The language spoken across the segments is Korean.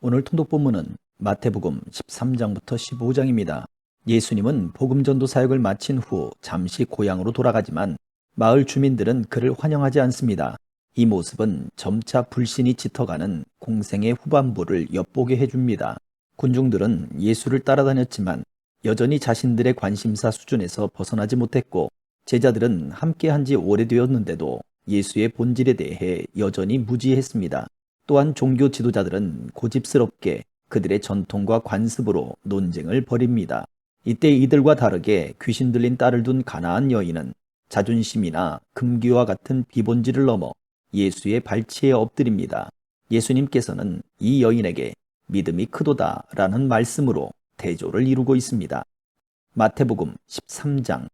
오늘 통독 본문은 마태복음 13장부터 15장입니다. 예수님은 복음 전도 사역을 마친 후 잠시 고향으로 돌아가지만 마을 주민들은 그를 환영하지 않습니다. 이 모습은 점차 불신이 짙어가는 공생의 후반부를 엿보게 해줍니다. 군중들은 예수를 따라다녔지만 여전히 자신들의 관심사 수준에서 벗어나지 못했고 제자들은 함께한 지 오래되었는데도 예수의 본질에 대해 여전히 무지했습니다. 또한 종교 지도자들은 고집스럽게 그들의 전통과 관습으로 논쟁을 벌입니다. 이때 이들과 다르게 귀신 들린 딸을 둔 가나안 여인은 자존심이나 금기와 같은 비본질을 넘어 예수의 발치에 엎드립니다. 예수님께서는 이 여인에게 믿음이 크도다 라는 말씀으로 대조를 이루고 있습니다. 마태복음 13장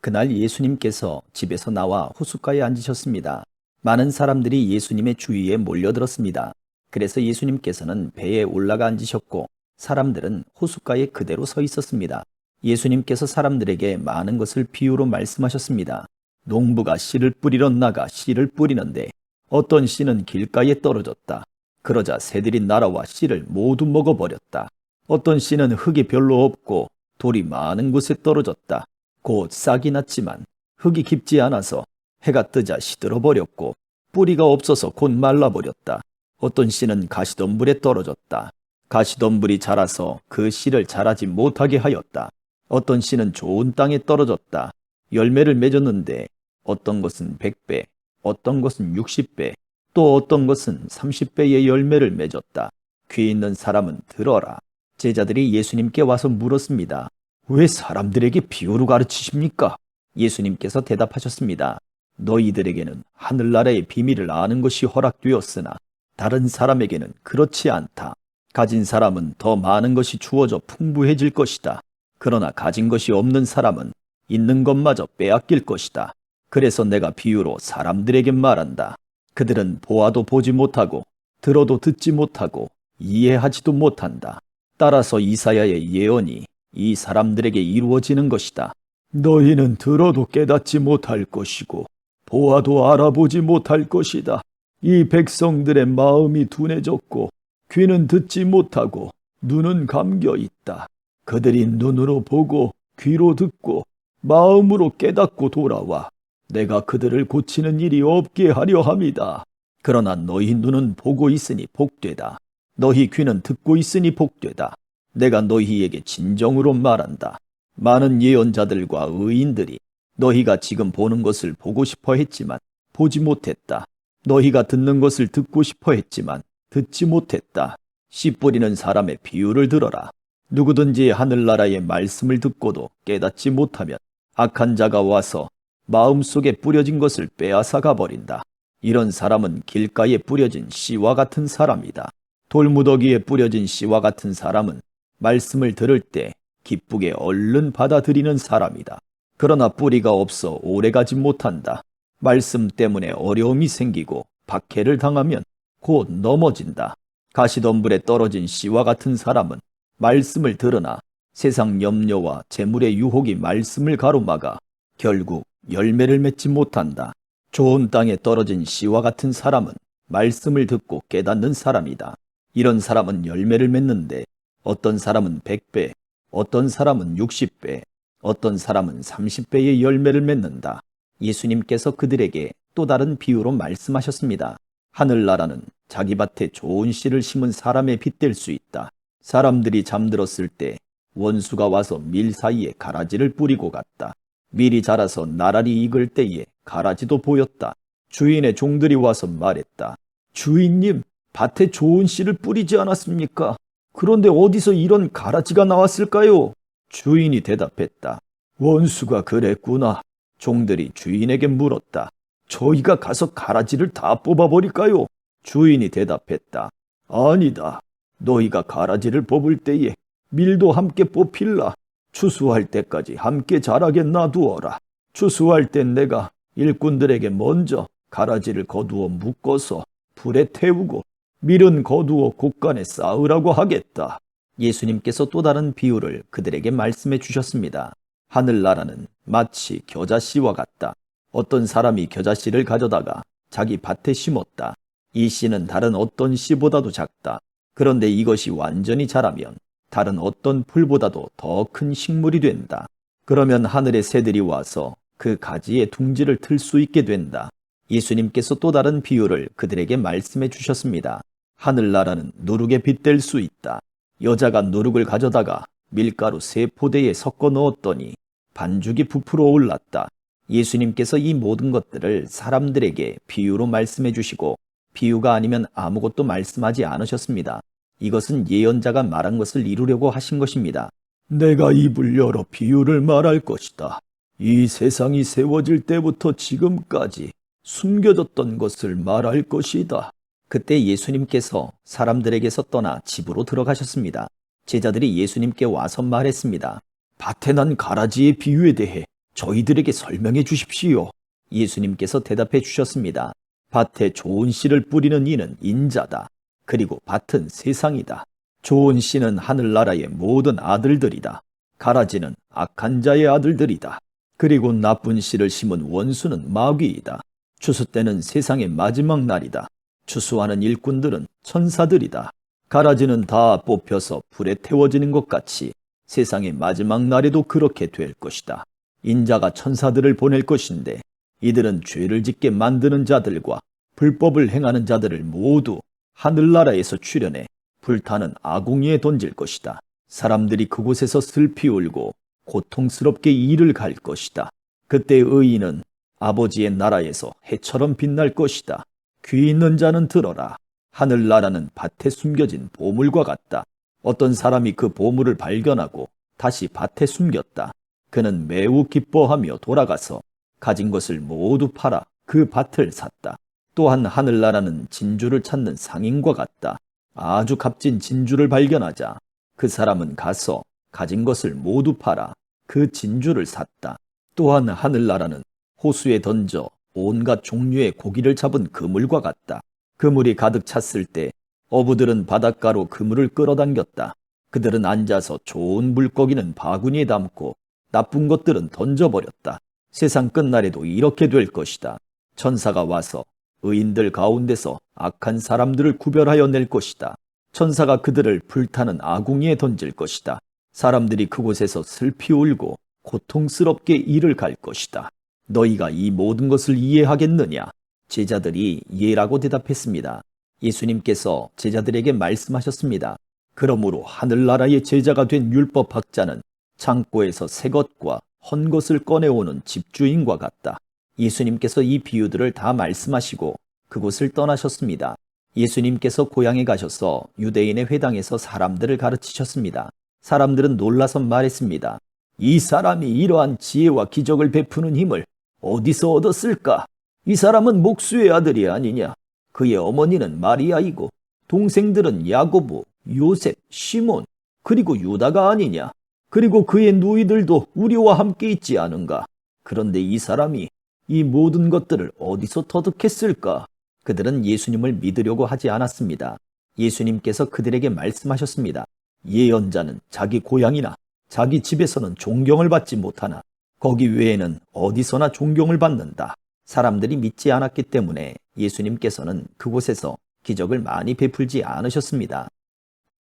그날 예수님께서 집에서 나와 호숫가에 앉으셨습니다. 많은 사람들이 예수님의 주위에 몰려들었습니다. 그래서 예수님께서는 배에 올라가 앉으셨고 사람들은 호숫가에 그대로 서 있었습니다. 예수님께서 사람들에게 많은 것을 비유로 말씀하셨습니다. 농부가 씨를 뿌리러 나가 씨를 뿌리는데 어떤 씨는 길가에 떨어졌다. 그러자 새들이 날아와 씨를 모두 먹어버렸다. 어떤 씨는 흙이 별로 없고 돌이 많은 곳에 떨어졌다. 곧 싹이 났지만 흙이 깊지 않아서 해가 뜨자 시들어버렸고 뿌리가 없어서 곧 말라버렸다. 어떤 씨는 가시덤불에 떨어졌다. 가시덤불이 자라서 그 씨를 자라지 못하게 하였다. 어떤 씨는 좋은 땅에 떨어졌다. 열매를 맺었는데 어떤 것은 100배, 어떤 것은 60배, 또 어떤 것은 30배의 열매를 맺었다. 귀 있는 사람은 들어라. 제자들이 예수님께 와서 물었습니다. 왜 사람들에게 비유로 가르치십니까? 예수님께서 대답하셨습니다. 너희들에게는 하늘나라의 비밀을 아는 것이 허락되었으나 다른 사람에게는 그렇지 않다. 가진 사람은 더 많은 것이 주어져 풍부해질 것이다. 그러나 가진 것이 없는 사람은 있는 것마저 빼앗길 것이다. 그래서 내가 비유로 사람들에게 말한다. 그들은 보아도 보지 못하고 들어도 듣지 못하고 이해하지도 못한다. 따라서 이사야의 예언이 이 사람들에게 이루어지는 것이다. 너희는 들어도 깨닫지 못할 것이고 보아도 알아보지 못할 것이다. 이 백성들의 마음이 둔해졌고 귀는 듣지 못하고 눈은 감겨 있다. 그들이 눈으로 보고 귀로 듣고 마음으로 깨닫고 돌아와 내가 그들을 고치는 일이 없게 하려 함이다. 그러나 너희 눈은 보고 있으니 복되다. 너희 귀는 듣고 있으니 복되다. 내가 너희에게 진정으로 말한다. 많은 예언자들과 의인들이 너희가 지금 보는 것을 보고 싶어 했지만 보지 못했다. 너희가 듣는 것을 듣고 싶어 했지만 듣지 못했다. 씨 뿌리는 사람의 비유를 들어라. 누구든지 하늘나라의 말씀을 듣고도 깨닫지 못하면 악한 자가 와서 마음속에 뿌려진 것을 빼앗아 가버린다. 이런 사람은 길가에 뿌려진 씨와 같은 사람이다. 돌무더기에 뿌려진 씨와 같은 사람은 말씀을 들을 때 기쁘게 얼른 받아들이는 사람이다. 그러나 뿌리가 없어 오래가지 못한다. 말씀 때문에 어려움이 생기고 박해를 당하면 곧 넘어진다. 가시덤불에 떨어진 씨와 같은 사람은 말씀을 들으나 세상 염려와 재물의 유혹이 말씀을 가로막아 결국 열매를 맺지 못한다. 좋은 땅에 떨어진 씨와 같은 사람은 말씀을 듣고 깨닫는 사람이다. 이런 사람은 열매를 맺는데 어떤 사람은 100배, 어떤 사람은 60배, 어떤 사람은 30배의 열매를 맺는다. 예수님께서 그들에게 또 다른 비유로 말씀하셨습니다. 하늘나라는 자기 밭에 좋은 씨를 심은 사람의 빗될 수 있다. 사람들이 잠들었을 때 원수가 와서 밀 사이에 가라지를 뿌리고 갔다. 밀이 자라서 나란히 익을 때에 가라지도 보였다. 주인의 종들이 와서 말했다. 주인님, 밭에 좋은 씨를 뿌리지 않았습니까? 그런데 어디서 이런 가라지가 나왔을까요? 주인이 대답했다. 원수가 그랬구나. 종들이 주인에게 물었다. 저희가 가서 가라지를 다 뽑아버릴까요? 주인이 대답했다. 아니다. 너희가 가라지를 뽑을 때에 밀도 함께 뽑힐라. 추수할 때까지 함께 자라게 놔두어라. 추수할 땐 내가 일꾼들에게 먼저 가라지를 거두어 묶어서 불에 태우고 밀은 거두어 곳간에 쌓으라고 하겠다. 예수님께서 또 다른 비유를 그들에게 말씀해 주셨습니다. 하늘나라는 마치 겨자씨와 같다. 어떤 사람이 겨자씨를 가져다가 자기 밭에 심었다. 이 씨는 다른 어떤 씨보다도 작다. 그런데 이것이 완전히 자라면 다른 어떤 풀보다도 더 큰 식물이 된다. 그러면 하늘의 새들이 와서 그 가지에 둥지를 틀 수 있게 된다. 예수님께서 또 다른 비유를 그들에게 말씀해 주셨습니다. 하늘나라는 누룩에 빗댈 수 있다. 여자가 누룩을 가져다가 밀가루 세 포대에 섞어 넣었더니 반죽이 부풀어 올랐다. 예수님께서 이 모든 것들을 사람들에게 비유로 말씀해 주시고 비유가 아니면 아무것도 말씀하지 않으셨습니다. 이것은 예언자가 말한 것을 이루려고 하신 것입니다. 내가 입을 열어 비유를 말할 것이다. 이 세상이 세워질 때부터 지금까지 숨겨졌던 것을 말할 것이다. 그때 예수님께서 사람들에게서 떠나 집으로 들어가셨습니다. 제자들이 예수님께 와서 말했습니다. 밭에 난 가라지의 비유에 대해 저희들에게 설명해 주십시오. 예수님께서 대답해 주셨습니다. 밭에 좋은 씨를 뿌리는 이는 인자다. 그리고 밭은 세상이다. 좋은 씨는 하늘나라의 모든 아들들이다. 가라지는 악한 자의 아들들이다. 그리고 나쁜 씨를 심은 원수는 마귀이다. 추수 때는 세상의 마지막 날이다. 추수하는 일꾼들은 천사들이다. 가라지는 다 뽑혀서 불에 태워지는 것 같이 세상의 마지막 날에도 그렇게 될 것이다. 인자가 천사들을 보낼 것인데 이들은 죄를 짓게 만드는 자들과 불법을 행하는 자들을 모두 하늘나라에서 출현해 불타는 아궁이에 던질 것이다. 사람들이 그곳에서 슬피 울고 고통스럽게 이를 갈 것이다. 그때 의인은 아버지의 나라에서 해처럼 빛날 것이다. 귀 있는 자는 들어라. 하늘나라는 밭에 숨겨진 보물과 같다. 어떤 사람이 그 보물을 발견하고 다시 밭에 숨겼다. 그는 매우 기뻐하며 돌아가서 가진 것을 모두 팔아 그 밭을 샀다. 또한 하늘나라는 진주를 찾는 상인과 같다. 아주 값진 진주를 발견하자 그 사람은 가서 가진 것을 모두 팔아 그 진주를 샀다. 또한 하늘나라는 호수에 던져 온갖 종류의 고기를 잡은 그물과 같다. 그물이 가득 찼을 때 어부들은 바닷가로 그물을 끌어당겼다. 그들은 앉아서 좋은 물고기는 바구니에 담고 나쁜 것들은 던져버렸다. 세상 끝날에도 이렇게 될 것이다. 천사가 와서 의인들 가운데서 악한 사람들을 구별하여 낼 것이다. 천사가 그들을 불타는 아궁이에 던질 것이다. 사람들이 그곳에서 슬피 울고 고통스럽게 이를 갈 것이다. 너희가 이 모든 것을 이해하겠느냐? 제자들이 예라고 대답했습니다. 예수님께서 제자들에게 말씀하셨습니다. 그러므로 하늘나라의 제자가 된 율법학자는 창고에서 새 것과 헌 것을 꺼내오는 집주인과 같다. 예수님께서 이 비유들을 다 말씀하시고 그곳을 떠나셨습니다. 예수님께서 고향에 가셔서 유대인의 회당에서 사람들을 가르치셨습니다. 사람들은 놀라서 말했습니다. 이 사람이 이러한 지혜와 기적을 베푸는 힘을 어디서 얻었을까? 이 사람은 목수의 아들이 아니냐? 그의 어머니는 마리아이고 동생들은 야고보, 요셉, 시몬, 그리고 유다가 아니냐? 그리고 그의 누이들도 우리와 함께 있지 않은가? 그런데 이 사람이 이 모든 것들을 어디서 터득했을까? 그들은 예수님을 믿으려고 하지 않았습니다. 예수님께서 그들에게 말씀하셨습니다. 예언자는 자기 고향이나 자기 집에서는 존경을 받지 못하나 거기 외에는 어디서나 존경을 받는다. 사람들이 믿지 않았기 때문에 예수님께서는 그곳에서 기적을 많이 베풀지 않으셨습니다.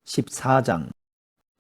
14장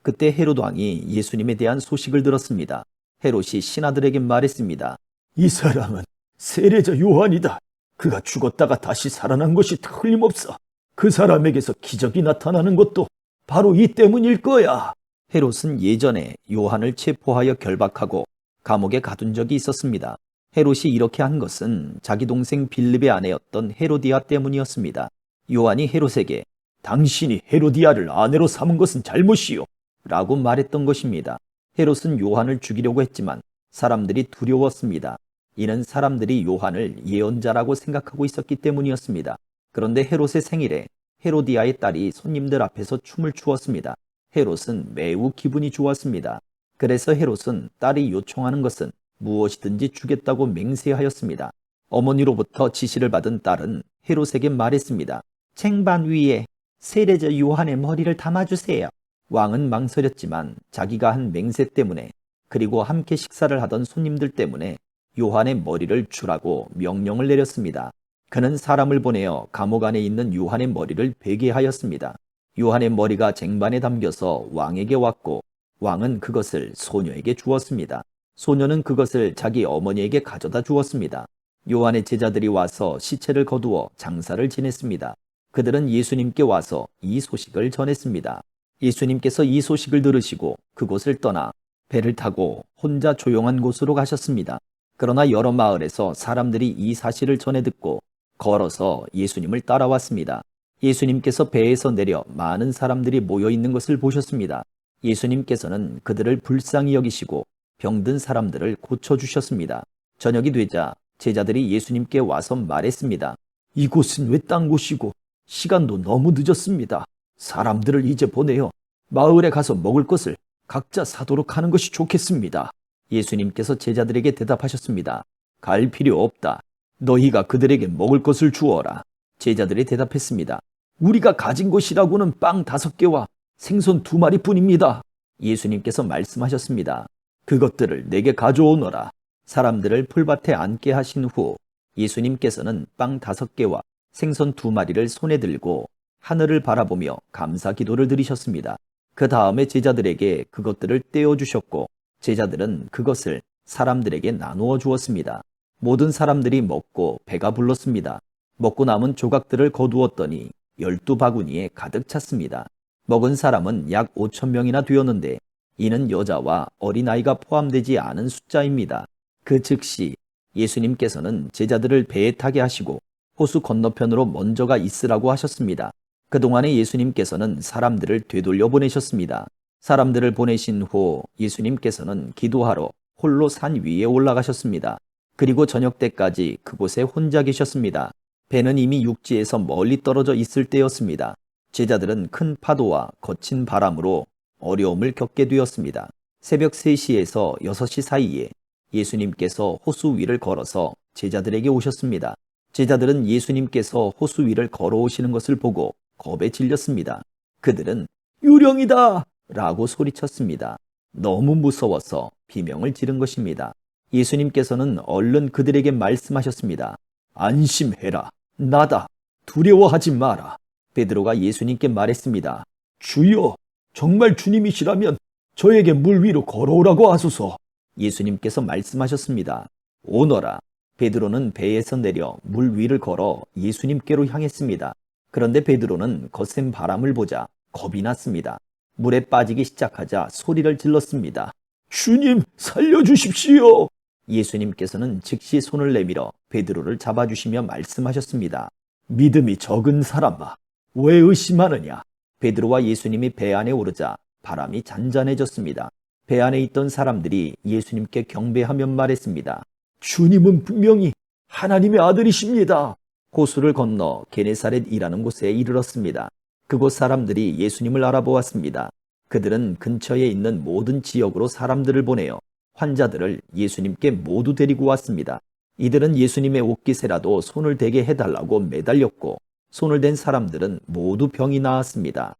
그때 헤롯 왕이 예수님에 대한 소식을 들었습니다. 헤롯이 신하들에게 말했습니다. 이 사람은 세례자 요한이다. 그가 죽었다가 다시 살아난 것이 틀림없어. 그 사람에게서 기적이 나타나는 것도 바로 이 때문일 거야. 헤롯은 예전에 요한을 체포하여 결박하고 감옥에 가둔 적이 있었습니다. 헤롯이 이렇게 한 것은 자기 동생 빌립의 아내였던 헤로디아 때문이었습니다. 요한이 헤롯에게 당신이 헤로디아를 아내로 삼은 것은 잘못이요. 라고 말했던 것입니다. 헤롯은 요한을 죽이려고 했지만 사람들이 두려웠습니다. 이는 사람들이 요한을 예언자라고 생각하고 있었기 때문이었습니다. 그런데 헤롯의 생일에 헤로디아의 딸이 손님들 앞에서 춤을 추었습니다. 헤롯은 매우 기분이 좋았습니다. 그래서 헤롯은 딸이 요청하는 것은 무엇이든지 주겠다고 맹세하였습니다. 어머니로부터 지시를 받은 딸은 헤롯에게 말했습니다. 쟁반 위에 세례자 요한의 머리를 담아주세요. 왕은 망설였지만 자기가 한 맹세 때문에 그리고 함께 식사를 하던 손님들 때문에 요한의 머리를 주라고 명령을 내렸습니다. 그는 사람을 보내어 감옥 안에 있는 요한의 머리를 베게 하였습니다. 요한의 머리가 쟁반에 담겨서 왕에게 왔고 왕은 그것을 소녀에게 주었습니다. 소녀는 그것을 자기 어머니에게 가져다 주었습니다. 요한의 제자들이 와서 시체를 거두어 장사를 지냈습니다. 그들은 예수님께 와서 이 소식을 전했습니다. 예수님께서 이 소식을 들으시고 그곳을 떠나 배를 타고 혼자 조용한 곳으로 가셨습니다. 그러나 여러 마을에서 사람들이 이 사실을 전해 듣고 걸어서 예수님을 따라왔습니다. 예수님께서 배에서 내려 많은 사람들이 모여 있는 것을 보셨습니다. 예수님께서는 그들을 불쌍히 여기시고 병든 사람들을 고쳐주셨습니다. 저녁이 되자 제자들이 예수님께 와서 말했습니다. 이곳은 외딴 곳이고 시간도 너무 늦었습니다. 사람들을 이제 보내어 마을에 가서 먹을 것을 각자 사도록 하는 것이 좋겠습니다. 예수님께서 제자들에게 대답하셨습니다. 갈 필요 없다. 너희가 그들에게 먹을 것을 주어라. 제자들이 대답했습니다. 우리가 가진 것이라고는 빵 다섯 개와 생선 두 마리 뿐입니다. 예수님께서 말씀하셨습니다. 그것들을 내게 가져오너라. 사람들을 풀밭에 앉게 하신 후 예수님께서는 빵 다섯 개와 생선 두 마리를 손에 들고 하늘을 바라보며 감사 기도를 드리셨습니다. 그 다음에 제자들에게 그것들을 떼어 주셨고 제자들은 그것을 사람들에게 나누어 주었습니다. 모든 사람들이 먹고 배가 불렀습니다. 먹고 남은 조각들을 거두었더니 열두 바구니에 가득 찼습니다. 먹은 사람은 약 5천 명이나 되었는데 이는 여자와 어린아이가 포함되지 않은 숫자입니다. 그 즉시 예수님께서는 제자들을 배에 타게 하시고 호수 건너편으로 먼저가 있으라고 하셨습니다. 그동안에 예수님께서는 사람들을 되돌려 보내셨습니다. 사람들을 보내신 후 예수님께서는 기도하러 홀로 산 위에 올라가셨습니다. 그리고 저녁 때까지 그곳에 혼자 계셨습니다. 배는 이미 육지에서 멀리 떨어져 있을 때였습니다. 제자들은 큰 파도와 거친 바람으로 어려움을 겪게 되었습니다. 새벽 3시에서 6시 사이에 예수님께서 호수 위를 걸어서 제자들에게 오셨습니다. 제자들은 예수님께서 호수 위를 걸어오시는 것을 보고 겁에 질렸습니다. 그들은 유령이다! 라고 소리쳤습니다. 너무 무서워서 비명을 지른 것입니다. 예수님께서는 얼른 그들에게 말씀하셨습니다. 안심해라. 나다. 두려워하지 마라. 베드로가 예수님께 말했습니다. 주여, 정말 주님이시라면 저에게 물 위로 걸어오라고 하소서. 예수님께서 말씀하셨습니다. 오너라. 베드로는 배에서 내려 물 위를 걸어 예수님께로 향했습니다. 그런데 베드로는 거센 바람을 보자 겁이 났습니다. 물에 빠지기 시작하자 소리를 질렀습니다. 주님, 살려주십시오! 예수님께서는 즉시 손을 내밀어 베드로를 잡아주시며 말씀하셨습니다. 믿음이 적은 사람아, 왜 의심하느냐? 베드로와 예수님이 배 안에 오르자 바람이 잔잔해졌습니다. 배 안에 있던 사람들이 예수님께 경배하며 말했습니다. 주님은 분명히 하나님의 아들이십니다. 호수를 건너 게네사렛이라는 곳에 이르렀습니다. 그곳 사람들이 예수님을 알아보았습니다. 그들은 근처에 있는 모든 지역으로 사람들을 보내어 환자들을 예수님께 모두 데리고 왔습니다. 이들은 예수님의 옷깃에라도 손을 대게 해달라고 매달렸고 손을 댄 사람들은 모두 병이 나았습니다.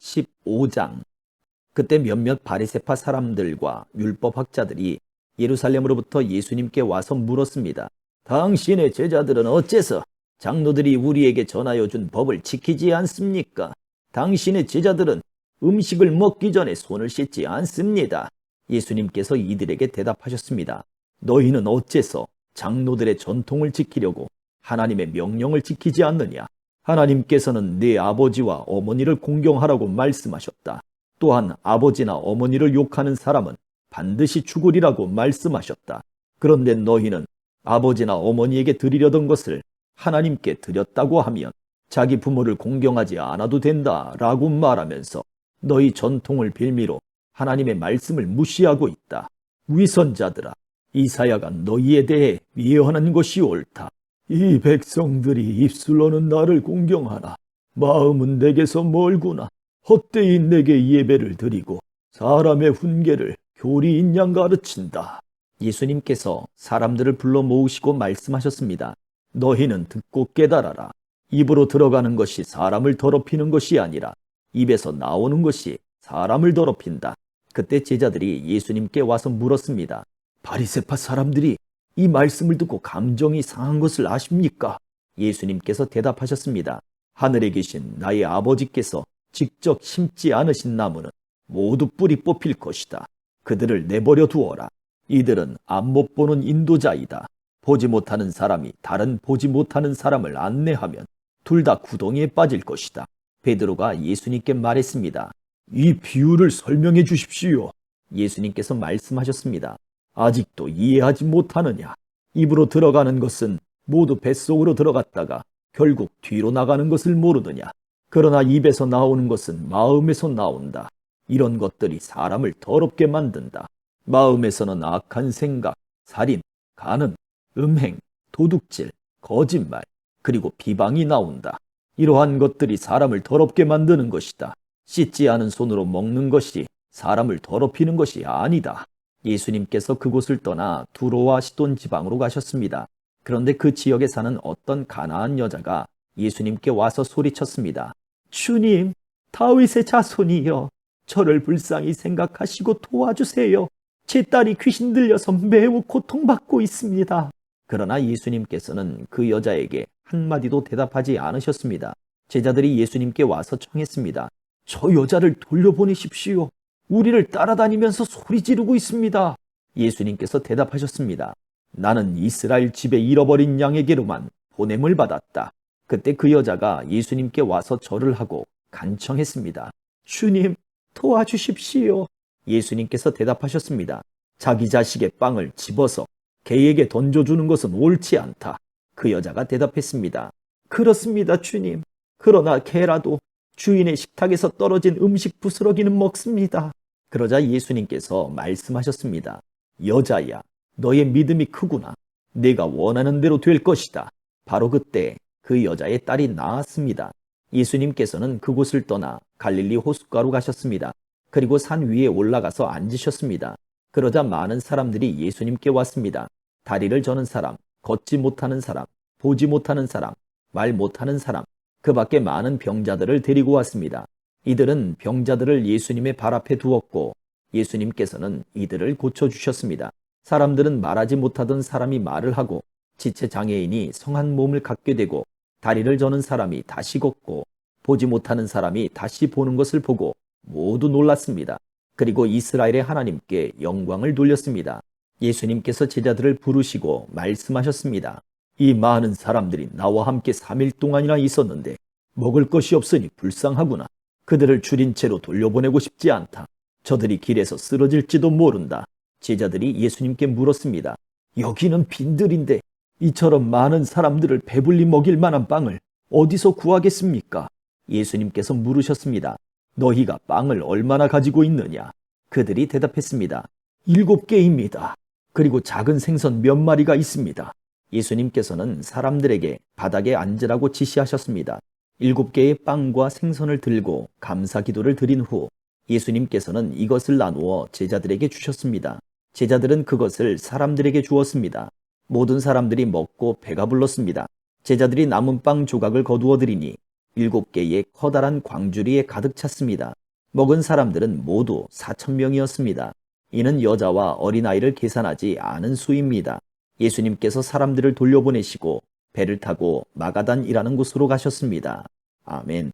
15장 그때 몇몇 바리세파 사람들과 율법학자들이 예루살렘으로부터 예수님께 와서 물었습니다. 당신의 제자들은 어째서 장로들이 우리에게 전하여 준 법을 지키지 않습니까? 당신의 제자들은 음식을 먹기 전에 손을 씻지 않습니다. 예수님께서 이들에게 대답하셨습니다. 너희는 어째서 장로들의 전통을 지키려고 하나님의 명령을 지키지 않느냐? 하나님께서는 네 아버지와 어머니를 공경하라고 말씀하셨다. 또한 아버지나 어머니를 욕하는 사람은 반드시 죽으리라고 말씀하셨다. 그런데 너희는 아버지나 어머니에게 드리려던 것을 하나님께 드렸다고 하면 자기 부모를 공경하지 않아도 된다 라고 말하면서 너희 전통을 빌미로 하나님의 말씀을 무시하고 있다. 위선자들아, 이사야가 너희에 대해 예언한 것이 옳다. 이 백성들이 입술로는 나를 공경하나 마음은 내게서 멀구나. 헛되이 내게 예배를 드리고 사람의 훈계를 교리인 양 가르친다. 예수님께서 사람들을 불러 모으시고 말씀하셨습니다. 너희는 듣고 깨달아라. 입으로 들어가는 것이 사람을 더럽히는 것이 아니라 입에서 나오는 것이 사람을 더럽힌다. 그때 제자들이 예수님께 와서 물었습니다. 바리세파 사람들이 이 말씀을 듣고 감정이 상한 것을 아십니까? 예수님께서 대답하셨습니다. 하늘에 계신 나의 아버지께서 직접 심지 않으신 나무는 모두 뿌리 뽑힐 것이다. 그들을 내버려 두어라. 이들은 앞못 보는 인도자이다. 보지 못하는 사람이 다른 보지 못하는 사람을 안내하면 둘 다 구덩이에 빠질 것이다. 베드로가 예수님께 말했습니다. 이 비유를 설명해 주십시오. 예수님께서 말씀하셨습니다. 아직도 이해하지 못하느냐? 입으로 들어가는 것은 모두 뱃속으로 들어갔다가 결국 뒤로 나가는 것을 모르느냐? 그러나 입에서 나오는 것은 마음에서 나온다. 이런 것들이 사람을 더럽게 만든다. 마음에서는 악한 생각, 살인, 간음, 음행, 도둑질, 거짓말, 그리고 비방이 나온다. 이러한 것들이 사람을 더럽게 만드는 것이다. 씻지 않은 손으로 먹는 것이 사람을 더럽히는 것이 아니다. 예수님께서 그곳을 떠나 두로와 시돈 지방으로 가셨습니다. 그런데 그 지역에 사는 어떤 가나안 여자가 예수님께 와서 소리쳤습니다. 주님, 다윗의 자손이여, 저를 불쌍히 생각하시고 도와주세요. 제 딸이 귀신 들려서 매우 고통받고 있습니다. 그러나 예수님께서는 그 여자에게 한마디도 대답하지 않으셨습니다. 제자들이 예수님께 와서 청했습니다. 저 여자를 돌려보내십시오. 우리를 따라다니면서 소리 지르고 있습니다. 예수님께서 대답하셨습니다. 나는 이스라엘 집에 잃어버린 양에게로만 보냄을 받았다. 그때 그 여자가 예수님께 와서 절을 하고 간청했습니다. 주님, 도와주십시오. 예수님께서 대답하셨습니다. 자기 자식의 빵을 집어서 개에게 던져주는 것은 옳지 않다. 그 여자가 대답했습니다. 그렇습니다, 주님. 그러나 개라도 주인의 식탁에서 떨어진 음식 부스러기는 먹습니다. 그러자 예수님께서 말씀하셨습니다. 여자야, 너의 믿음이 크구나. 내가 원하는 대로 될 것이다. 바로 그때 그 여자의 딸이 나았습니다. 예수님께서는 그곳을 떠나 갈릴리 호숫가로 가셨습니다. 그리고 산 위에 올라가서 앉으셨습니다. 그러자 많은 사람들이 예수님께 왔습니다. 다리를 저는 사람, 걷지 못하는 사람, 보지 못하는 사람, 말 못하는 사람, 그 밖에 많은 병자들을 데리고 왔습니다. 이들은 병자들을 예수님의 발 앞에 두었고 예수님께서는 이들을 고쳐주셨습니다. 사람들은 말하지 못하던 사람이 말을 하고 지체 장애인이 성한 몸을 갖게 되고 다리를 저는 사람이 다시 걷고 보지 못하는 사람이 다시 보는 것을 보고 모두 놀랐습니다. 그리고 이스라엘의 하나님께 영광을 돌렸습니다. 예수님께서 제자들을 부르시고 말씀하셨습니다. 이 많은 사람들이 나와 함께 3일 동안이나 있었는데 먹을 것이 없으니 불쌍하구나. 그들을 줄인 채로 돌려보내고 싶지 않다. 저들이 길에서 쓰러질지도 모른다. 제자들이 예수님께 물었습니다. 여기는 빈들인데 이처럼 많은 사람들을 배불리 먹일 만한 빵을 어디서 구하겠습니까? 예수님께서 물으셨습니다. 너희가 빵을 얼마나 가지고 있느냐? 그들이 대답했습니다. 일곱 개입니다. 그리고 작은 생선 몇 마리가 있습니다. 예수님께서는 사람들에게 바닥에 앉으라고 지시하셨습니다. 일곱 개의 빵과 생선을 들고 감사 기도를 드린 후 예수님께서는 이것을 나누어 제자들에게 주셨습니다. 제자들은 그것을 사람들에게 주었습니다. 모든 사람들이 먹고 배가 불렀습니다. 제자들이 남은 빵 조각을 거두어 드리니 일곱 개의 커다란 광주리에 가득 찼습니다. 먹은 사람들은 모두 4천 명이었습니다. 이는 여자와 어린아이를 계산하지 않은 수입니다. 예수님께서 사람들을 돌려보내시고 배를 타고 마가단이라는 곳으로 가셨습니다. 아멘.